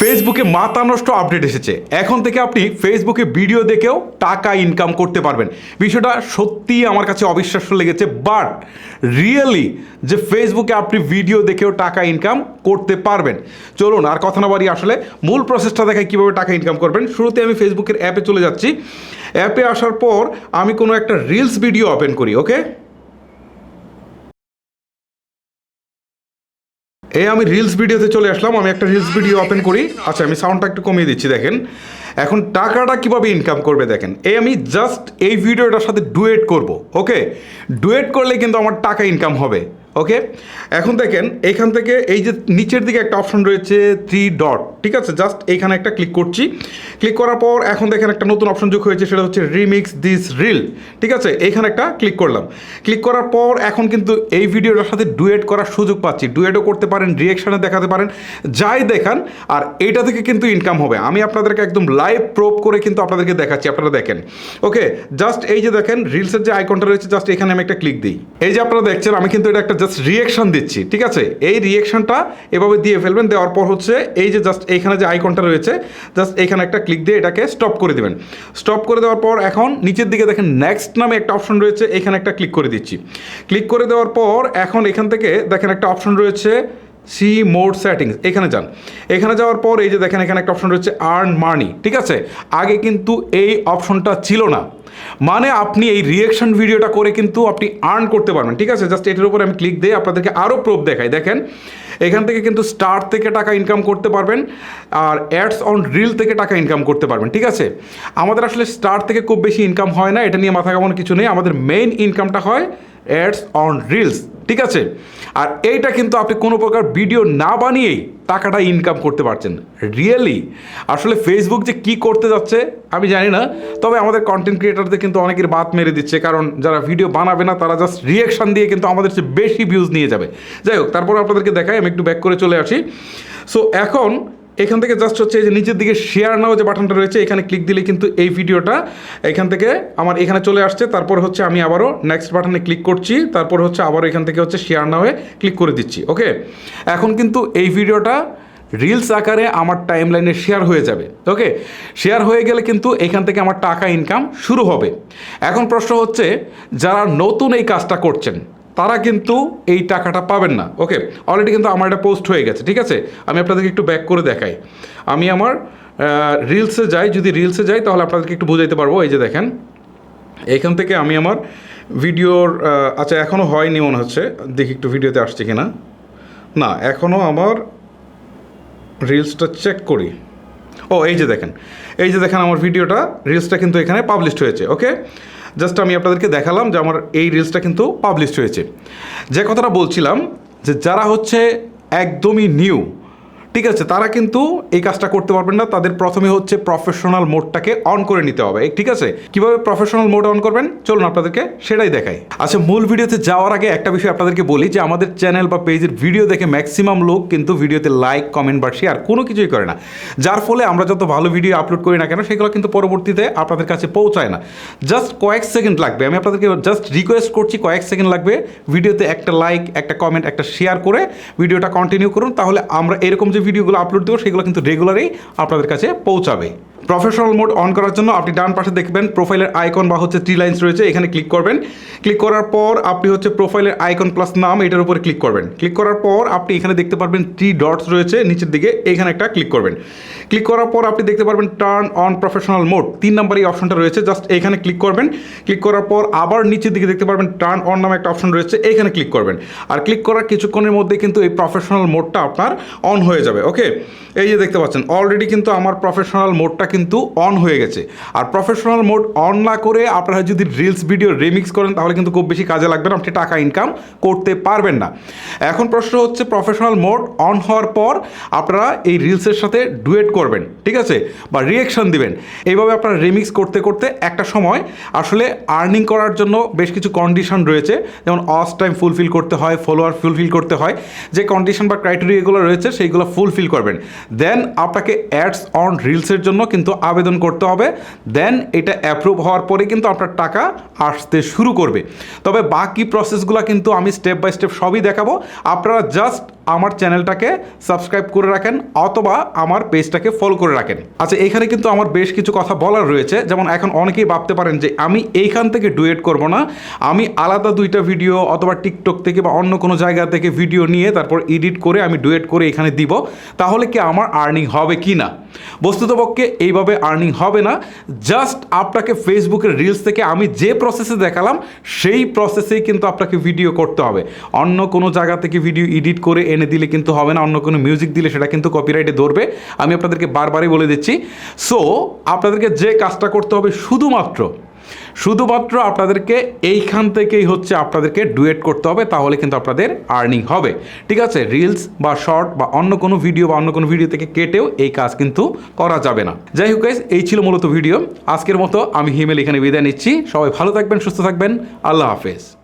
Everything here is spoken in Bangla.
ফেসবুকে মাথা নষ্ট আপডেট এসেছে। এখন থেকে আপনি ফেসবুকে ভিডিও দেখেও টাকা ইনকাম করতে পারবেন। বিষয়টা সত্যিই আমার কাছে অবিশ্বাস্য লেগেছে বাট রিয়েলি যে ফেসবুকে আপনি ভিডিও দেখেও টাকা ইনকাম করতে পারবেন। চলুন, আর কথা না বাড়ি আসলে মূল প্রসেসটা দেখায় কীভাবে টাকা ইনকাম করবেন। শুরুতে আমি ফেসবুকের অ্যাপে চলে যাচ্ছি। অ্যাপে আসার পর আমি কোনো একটা রিলস ভিডিও ওপেন করি ওকে এই আমি রিলস ভিডিওতে চলে আসলাম, আমি একটা রিলস ভিডিও ওপেন করি। আচ্ছা আমি সাউন্ডটা একটু কমিয়ে দিচ্ছি, দেখেন। এখন টাকাটা কীভাবে ইনকাম করবে, দেখেন। এই আমি জাস্ট এই ভিডিওটার সাথে ডুয়েট করব, ওকে? ডুয়েট করলে কিন্তু আমার টাকা ইনকাম হবে, ওকে? এখন দেখেন, এখান থেকে এই যে নিচের দিকে একটা অপশন রয়েছে থ্রি ডট ঠিক আছে? জাস্ট এইখানে একটা ক্লিক করছি। ক্লিক করার পর এখন দেখেন একটা নতুন অপশন যোগ হয়েছে, সেটা হচ্ছে রিমিক্স দিস রিল ঠিক আছে? এইখানে একটা ক্লিক করলাম। ক্লিক করার পর এখন কিন্তু এই ভিডিওটার সাথে ডুয়েট করার সুযোগ পাচ্ছি। ডুয়েটও করতে পারেন রিয়েকশানে দেখাতে পারেন, যাই দেখান, আর এইটা থেকে কিন্তু ইনকাম হবে। আমি আপনাদেরকে একদম লাইভ প্রোভ করে কিন্তু আপনাদেরকে দেখাচ্ছি, আপনারা দেখেন। ওকে জাস্ট এই যে দেখেন রিলসের যে আইকনটা রয়েছে জাস্ট এখানে আমি একটা ক্লিক দিই। এই যে আপনারা দেখছেন, আমি কিন্তু এটা একটা জাস্ট রিয়েকশন দিচ্ছি। ঠিক আছে? এই রিয়েকশনটা এভাবে দিয়ে ফেলবেন, দেওয়ার পর হচ্ছে এই যে জাস্ট এইখানে যে আইকনটা রয়েছে জাস্ট এইখানে একটা ক্লিক দিয়ে এটাকে স্টপ করে দেবেন। স্টপ করে দেওয়ার পর এখন নিচের দিকে দেখেন নেক্সট নামে একটা অপশন রয়েছে, এখানে একটা ক্লিক করে দিচ্ছি। ক্লিক করে দেওয়ার পর এখন এখান থেকে দেখেন একটা অপশন রয়েছে সি মোড সেটিংস, এখানে যান। এখানে যাওয়ার পর এই যে দেখেন, এখানে একটা অপশন রয়েছে আর্ন মানি ঠিক আছে? আগে কিন্তু এই অপশনটা ছিল না। মানে আপনি এই রিয়েকশন ভিডিওটা করে কিন্তু আপনি আর্ন করতে পারবেন, ঠিক আছে? জাস্ট এটার উপরে আমি ক্লিক দিয়ে আপনাদেরকে আরও প্রুফ দেখাই। দেখেন, এখান থেকে কিন্তু স্টার থেকে টাকা ইনকাম করতে পারবেন আর অ্যাডস অন রিল থেকে টাকা ইনকাম করতে পারবেন, ঠিক আছে? আমাদের আসলে স্টার থেকে খুব বেশি ইনকাম হয় না, এটা নিয়ে মাথা কামানো কিছু নেই। আমাদের মেইন ইনকামটা হয় অ্যাডস অন রিলস ঠিক আছে? আর এইটা কিন্তু আপনি কোনো প্রকার ভিডিও না বানিয়েই টাকাটা ইনকাম করতে পারছেন। রিয়েলি আসলে ফেসবুক যে কি করতে যাচ্ছে, আমি জানি না। তবে আমাদের কন্টেন্ট ক্রিয়েটারদের কিন্তু অনেকের বাত মেরে দিচ্ছে, কারণ যারা ভিডিও বানাবে না, তারা জাস্ট রিয়েকশন দিয়ে কিন্তু আমাদের চেয়ে বেশি ভিউজ নিয়ে যাবে। যাই হোক, তারপর আপনাদেরকে দেখাই, আমি একটু ব্যাক করে চলে আসি। সো এখন এখান থেকে জাস্ট হচ্ছে যে নিচের দিকে শেয়ার নাও যে বাটনটা রয়েছে, এখানে ক্লিক দিলে কিন্তু এই ভিডিওটা এখান থেকে আমার এখানে চলে আসছে। তারপর হচ্ছে আমি আবারও নেক্সট বাটনে ক্লিক করছি, তারপর হচ্ছে আবারও এখান থেকে হচ্ছে শেয়ার নাওয়ে ক্লিক করে দিচ্ছি ওকে এখন কিন্তু এই ভিডিওটা রিলস আকারে আমার টাইম লাইনে শেয়ার হয়ে যাবে ওকে শেয়ার হয়ে গেলে কিন্তু এখান থেকে আমার টাকা ইনকাম শুরু হবে। এখন প্রশ্ন হচ্ছে, যারা নতুন এই কাজটা করছেন তারা কিন্তু এই টাকাটা পাবেন না। ওকে অলরেডি কিন্তু আমার এটা পোস্ট হয়ে গেছে, ঠিক আছে? আমি আপনাদেরকে একটু ব্যাক করে দেখাই। আমি আমার রিলসে যাই, যদি রিলসে যাই, তাহলে আপনাদেরকে একটু বোঝাইতে পারব। এই যে দেখেন, এইখান থেকে আমি আমার ভিডিওর আচ্ছা এখনও হয়নি মনে হচ্ছে। দেখি একটু ভিডিওতে আসছে কিনা। না এখনও আমার রিলসটা চেক করি। ও, এই যে দেখেন, এই যে দেখেন আমার ভিডিওটা রিলসটা কিন্তু এখানে পাবলিশড হয়েছে ওকে জাস্ট আমি আপনাদেরকে দেখালাম যে আমার এই রিলসটা কিন্তু পাবলিশ হয়েছে। যে কথাটা বলছিলাম যে যারা হচ্ছে একদমই নিউ ঠিক আছে, তারা কিন্তু এই কাজটা করতে পারবেন না, তাদের প্রথমে হচ্ছে প্রফেশনাল মোডটাকে অন করে নিতে হবে। ঠিক আছে? কীভাবে প্রফেশনাল মোড অন করবেন? চলুন আপনাদেরকে সেটাই দেখাই। আচ্ছা মূল ভিডিওতে যাওয়ার আগে একটা বিষয় আপনাদেরকে বলি যে, আমাদের চ্যানেল বা পেজের ভিডিও দেখে ম্যাক্সিমাম লোক কিন্তু ভিডিওতে লাইক কমেন্ট বা শেয়ার কোনো কিছুই করে না। যার ফলে আমরা যত ভালো ভিডিও আপলোড করি না কেন, সেগুলো কিন্তু পরবর্তীতে আপনাদের কাছে পৌঁছায় না। জাস্ট কয়েক সেকেন্ড লাগবে। আমি আপনাদেরকে জাস্ট রিকোয়েস্ট করছি, কয়েক সেকেন্ড লাগবে ভিডিওতে একটা লাইক একটা কমেন্ট একটা শেয়ার করে ভিডিওটা কন্টিনিউ করুন, তাহলে আমরা এরকম যে ভিডিওগুলো আপলোড দেবো সেগুলো কিন্তু রেগুলারই আপনাদের কাছে পৌঁছাবে। প্রফেশনাল মোড অন করার জন্য আপনি ডান পাশে দেখবেন প্রোফাইলের আইকন বা হচ্ছে থ্রি লাইন্স রয়েছে, এখানে ক্লিক করবেন। ক্লিক করার পর আপনি হচ্ছে প্রোফাইলের আইকন প্লাস নাম এটার উপরে ক্লিক করবেন। ক্লিক করার পর আপনি এখানে দেখতে পারবেন থ্রি ডটস রয়েছে নিচের দিকে, এখানে একটা ক্লিক করবেন। ক্লিক করার পর আপনি দেখতে পারবেন টার্ন অন প্রফেশনাল মোড তিন নাম্বার এই অপশনটা রয়েছে জাস্ট এখানে ক্লিক করবেন। ক্লিক করার পর আবার নিচের দিকে দেখতে পারবেন টার্ন অন নামে একটা অপশন রয়েছে, এখানে ক্লিক করবেন। আর ক্লিক করার কিছুক্ষণের মধ্যে কিন্তু এই প্রফেশনাল মোডটা আপনার অন হয়ে যাবে ওকে এই যে দেখতে পাচ্ছেন অলরেডি কিন্তু আমার প্রফেশনাল মোডটা অন হয়ে গেছে। আর প্রফেশনাল মোড অন না করে আপনারা যদি রিলস ভিডিও রিমিক্স করেন, তাহলে কিন্তু খুব বেশি কাজে লাগবে না। আপনি টাকা ইনকাম করতে পারবেন না। এখন প্রশ্ন হচ্ছে প্রফেশনাল মোড অন হওয়ার পর আপনারা এই রিলসের সাথে ডুয়েট করবেন, ঠিক আছে? বা রিয়েকশন দিবেন। এইভাবে আপনারা রিমিক্স করতে করতে একটা সময় আসলে আর্নিং করার জন্য বেশ কিছু কন্ডিশন রয়েছে। যেমন অস টাইম ফুলফিল করতে হয় ফলোয়ার ফুলফিল করতে হয়। যে কন্ডিশন বা ক্রাইটেরিয়াগুলো রয়েছে, সেইগুলো ফুলফিল করবেন। দেন আপনাকে অ্যাডস অন রিলসের জন্য কিন্তু আবেদন করতে হবে। দেন এটা অ্যাপ্রুভ হওয়ার পরে কিন্তু আপনার টাকা আসতে শুরু করবে। তবে বাকি প্রসেসগুলো কিন্তু আমি স্টেপ বাই স্টেপ সবই দেখাবো। আপনারা জাস্ট আমার চ্যানেলটাকে সাবস্ক্রাইব করে রাখেন অথবা আমার পেজটাকে ফলো করে রাখেন। আচ্ছা এখানে কিন্তু আমার বেশ কিছু কথা বলার রয়েছে। যেমন এখন অনেকেই ভাবতে পারেন যে আমি এইখান থেকে ডুয়েট করব না। আমি আলাদা দুইটা ভিডিও অথবা টিকটক থেকে বা অন্য কোনো জায়গা থেকে ভিডিও নিয়ে তারপর এডিট করে আমি ডুয়েট করে এখানে দিব। তাহলে কি আমার আর্নিং হবে কি না? বস্তুতপক্ষে এইভাবে আর্নিং হবে না। জাস্ট আপনাকে ফেসবুকের রিলস থেকে আমি যে প্রসেসে দেখালাম, সেই প্রসেসেই কিন্তু আপনাকে ভিডিও করতে হবে। অন্য কোনো জায়গা থেকে ভিডিও এডিট করে এনে দিলে কিন্তু হবে না, অন্য কোনো মিউজিক দিলে সেটা কিন্তু কপিরাইটে ধরবে। আমি আপনাদেরকে বারবারই বলে দিচ্ছি। সো আপনাদেরকে যে কাজটা করতে হবে শুধুমাত্র শুধুমাত্র আপনাদেরকে এইখান থেকেই হচ্ছে আপনাদেরকে ডুয়েট করতে হবে, তাহলে কিন্তু আপনাদের আর্নিং হবে। ঠিক আছে? রিলস বা শর্ট বা অন্য কোনো ভিডিও বা অন্য কোনো ভিডিও থেকে কেটেও এই কাজ কিন্তু করা যাবে না। যাই হোক এই ছিল মূলত ভিডিও আজকের মতো আমি হিমেল এখানে বিদায় নিচ্ছি। সবাই ভালো থাকবেন, সুস্থ থাকবেন। আল্লাহ হাফেজ।